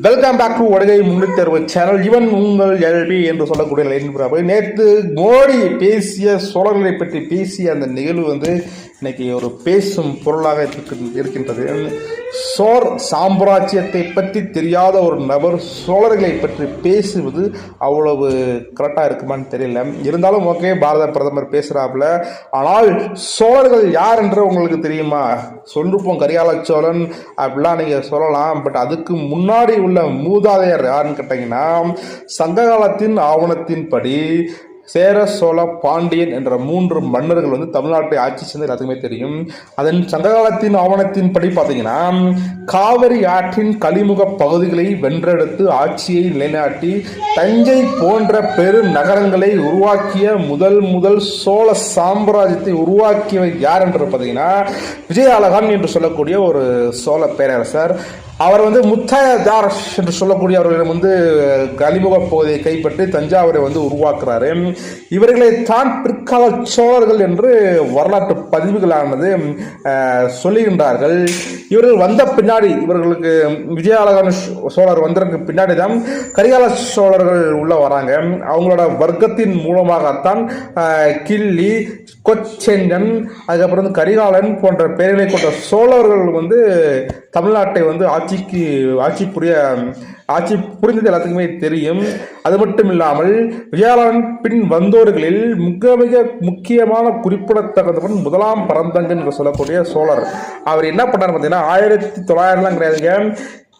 Welcome back to வடகை முன்னூத்தி channel இவன் உங்கள் எல்பி என்று சொல்லக்கூடிய நிலையில் நேற்று மோடி பேசிய சோழர்களை பற்றி பேசிய அந்த நிகழ்வு வந்து இன்னைக்கு ஒரு பேசும் பொருளாக இருக்கின்றது. சோர் சாம்ராஜ்யத்தை பற்றி தெரியாத ஒரு நபர் சோழர்களை பற்றி பேசுவது அவ்வளவு கரெக்டாக இருக்குமான்னு தெரியல. இருந்தாலும் ஓகே பாரத பிரதமர் பேசுகிறாப்புல ஆனால் சோழர்கள் யார் என்று உங்களுக்கு தெரியுமா? சொல்லிருப்போம் கரிகால சோழன் அப்படிலாம் நீங்கள் சொல்லலாம். பட் அதுக்கு முன்னாடி உள்ள மூதாதையர் யாருன்னு கேட்டிங்கன்னா சங்க காலத்தின் ஆவணத்தின்படி சேர சோழ பாண்டியன் என்ற மூன்று மன்னர்கள் வந்து தமிழ்நாட்டை ஆட்சி செய்தது எல்லாத்துக்குமே தெரியும். அதன் சங்ககாலத்தின் ஆவணத்தின்படி பார்த்தீங்கன்னா காவிரி ஆற்றின் கலிமுக பகுதிகளை வென்றெடுத்து ஆட்சியை நிலைநாட்டி தஞ்சை போன்ற பெரு நகரங்களை உருவாக்கிய முதல் முதல் சோழ சாம்ராஜ்யத்தை உருவாக்கியவர் யார் என்று பார்த்தீங்கன்னா விஜயாலகான் என்று சொல்லக்கூடிய ஒரு சோழ பேரரசர் அவர் வந்து முத்தாயதார் என்று சொல்லக்கூடிய அவர்களிடம் வந்து கலிமுக பகுதியை கைப்பற்றி தஞ்சாவூரை வந்து உருவாக்குறாரு. இவர்களை தான் பிற்கால சோழர்கள் என்று வரலாற்று பதிவுகளானது சொல்லுகின்றார்கள். இவர்கள் வந்த பின்னாடி இவர்களுக்கு விஜயாலகன் சோழர் வந்ததற்கு பின்னாடி தான் கரிகால சோழர்கள் உள்ள வராங்க. அவங்களோட வர்க்கத்தின் மூலமாகத்தான் கிள்ளி கொச்செங்கன் அதுக்கப்புறம் வந்து கரிகாலன் போன்ற பெயர்களை கொண்ட சோழர்கள் வந்து தமிழ்நாட்டை வந்து ஆட்சிக்கு ஆட்சி புரிய ஆட்சி புரிந்தது எல்லாத்துக்குமே தெரியும். அது மட்டும் இல்லாமல் விஜயாலன் பின் வந்தோர்களில் மிக மிக முக்கியமான குறிப்பிடத்தக்கவன் முதலாம் பரந்தங்கன் என்று சொல்லக்கூடிய சோழர். அவர் என்ன பண்ணார் பார்த்தீங்கன்னா ஆயிரத்தி தொள்ளாயிரம்லாம் கிடையாதுங்க.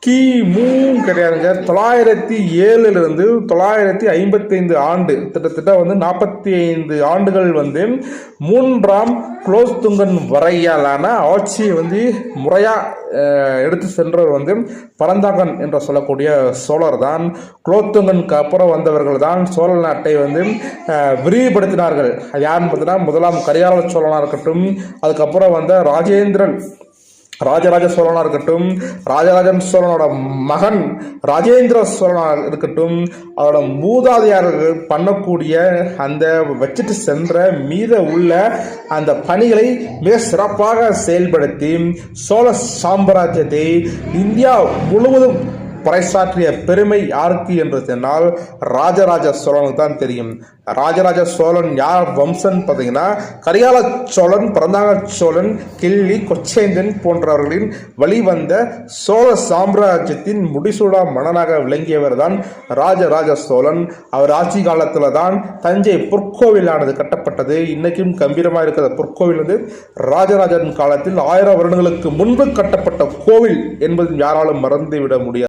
கிமு கிடையாதுங்க தொள்ளாயிரத்தி ஏழுலேருந்து தொள்ளாயிரத்தி ஐம்பத்தைந்து ஆண்டு கிட்டத்தட்ட வந்து நாற்பத்தி ஐந்து ஆண்டுகள் வந்து மூன்றாம் குலோத்துங்கன் வரையாலான ஆட்சியை வந்து முறையாக எடுத்து சென்றவர் வந்து பரந்தாங்கன் என்று சொல்லக்கூடிய சோழர் தான். குலோத்துங்கனுக்கு அப்புறம் வந்தவர்கள் தான் சோழ நாட்டை வந்து விரிவுபடுத்தினார்கள். அது யாருன்னு பார்த்தீங்கன்னா முதலாம் கரிகால சோழனாக இருக்கட்டும் அதுக்கப்புறம் வந்த ராஜேந்திரன். ராஜராஜ சோழனா இருக்கட்டும் ராஜராஜன் சோழனோட மகன் ராஜேந்திர சோழனா இருக்கட்டும் அவரோட மூதாதையார்கள் பண்ணக்கூடிய அந்த வச்சுட்டு சென்ற மீத உள்ள அந்த பணிகளை மிக சிறப்பாக செயல்படுத்தி சோழ சாம்ராஜ்யத்தை இந்தியா முழுவதும் பறைசாற்றிய பெருமை யாருக்கு என்று சொன்னால் ராஜராஜ சோழனுக்கு தான் தெரியும். ராஜராஜ சோழன் யார் வம்சன் பார்த்தீங்கன்னா கரிகால சோழன் பரந்தாங்க சோழன் கிள்ளி கொச்சேந்தன் போன்றவர்களின் வழிவந்த சோழ சாம்ராஜ்யத்தின் முடிசூடா மன்னனாக விளங்கியவர் தான் ராஜராஜ சோழன். அவர் ஆட்சி காலத்தில் தான் தஞ்சை பொற்கோவிலானது கட்டப்பட்டது. இன்னைக்கும் கம்பீரமாக இருக்கிற பொற்கோவில் வந்து ராஜராஜன் காலத்தில் ஆயிரம் வருடங்களுக்கு முன்பு கட்டப்பட்ட கோவில் என்பது யாராலும் மறந்துவிட முடியாது.